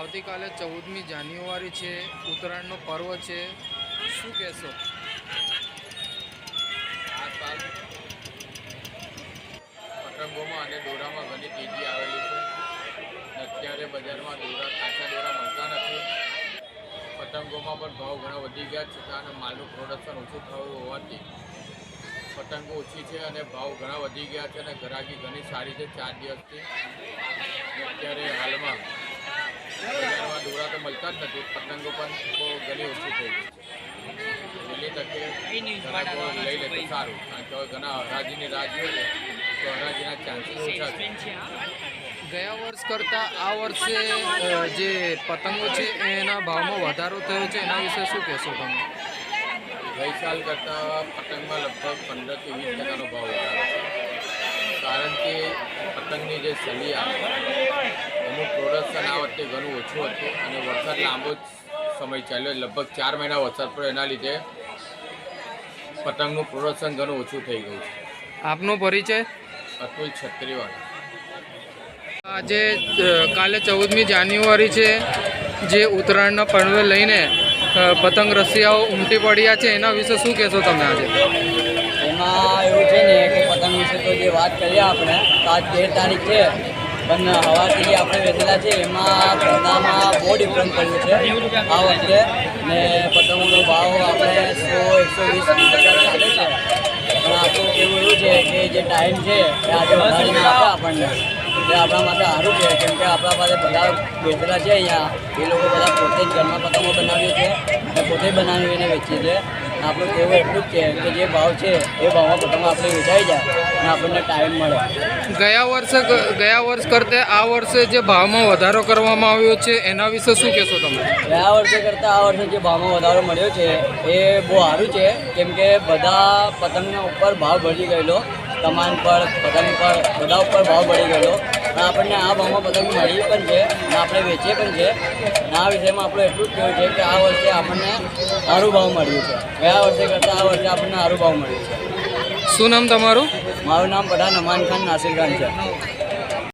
આવતીકાલે ચૌદમી જાન્યુઆરી છે, ઉત્તરાયણનો પર્વ છે. શું કહેશો? પતંગોમાં અને દોરામાં ઘણી તેજી આવેલી છે. અત્યારે બજારમાં દોરા, કાચા દોરા મળતા નથી. પતંગોમાં પણ ભાવ ઘણા વધી ગયા છતાં અને માલનું પ્રોડક્શન ઓછું થયું હોવાથી પતંગો ઓછી છે અને ભાવ ઘણા વધી ગયા છે અને ગ્રાહકી ઘણી સારી છે ચાર દિવસથી અત્યારે હાલમાં બજારમાં દોરા તો મળતા જ નથી. પતંગો પણ તો ઘણી ઓછી થઈ વહેલી તકે લઈ લે તો સારું. કારણ કે હવે ઘણા હરાજીની રાહ જોઈએ તો હરાજીના ચાન્સીસ ઓછા છે. ગયા વર્ષ કરતાં આ વર્ષે જે પતંગો છે એના ભાવમાં વધારો થયો છે. એના વિશે શું કહેશો તમે? ગઈકાલ કરતાં પતંગમાં લગભગ પંદરથી વીસ ટકાનો ભાવ વધારો છે. કારણ કે પતંગની જે સલી આવે એનું પ્રોડક્શન આ વખતે ઘણું ઓછું હતું અને વરસાદ લાંબો જ સમય ચાલ્યો. લગભગ ચાર મહિના વરસાદ પડ્યો. એના લીધે પતંગનું પ્રોડક્શન ઘણું ઓછું થઈ ગયું છે. આપનો પરિચય? અતુલ છત્રીવાળા. આજે કાલે ચૌદમી જાન્યુઆરી છે જે ઉત્તરાયણના પર્વે લઈને પતંગ રસિયાઓ ઉમટી પડ્યા છે. એના વિશે શું કહેશો તમે આજે? એમાં એવું છે ને કે પતંગ વિશે તો જે વાત કરીએ આપણે આજ તેર તારીખ છે. પણ હવાથી આપણે વેચેલા છે, એમાં ધંધામાં બહુ ડિફરન્સ પડ્યું છે. આ વખતે ને પતંગોનો ભાવ આપણે સો, એકસો વીસ ચાલે છે. પણ આપણું કેવું એવું છે કે જે ટાઈમ છે, એ આજે વધારીને આપે આપણને. એ આપણા માટે સારું છે, કેમ કે આપણા પાસે બધા વેચેલા છે અહીંયા. એ લોકો બધા પોતે જ ઘરમાં પતંગો બનાવીએ છે અને પોતે બનાવીને વેચીએ છે આપણું કહેવું એટલું જ છે કે જે ભાવ છે એ ભાવમાં પ્રથમ આપણે વેચાઈ જાય અને આપણને ટાઈમ મળે. ગયા વર્ષે ગયા વર્ષ કરતાં આ વર્ષે જે ભાવમાં વધારો કરવામાં આવ્યો છે એના વિશે શું કહેશો તમે? ગયા વર્ષે કરતાં આ વર્ષે જે ભાવમાં વધારો મળ્યો છે એ બહુ સારું છે. કેમ કે બધા પતંગના ઉપર ભાવ ભરી ગયેલો કમાન પર પતંગ પર બધા ઉપર ભાવ ભરી ગયેલો. આપણને આ ભાવમાં પતંગ મળી પણ છે અને આપણે વેચીએ પણ છે. અને આ વિષયમાં આપણું એટલું જ કહેવું છે કે આ વર્ષે આપણને સારું ભાવ મળ્યું છે. ગયા વર્ષે કરતાં આ વર્ષે આપણને સારું ભાવ મળ્યું છે. શું નામ તમારું? મારું નામ પઠાણ અમાન ખાન નાસિર ખાન છે.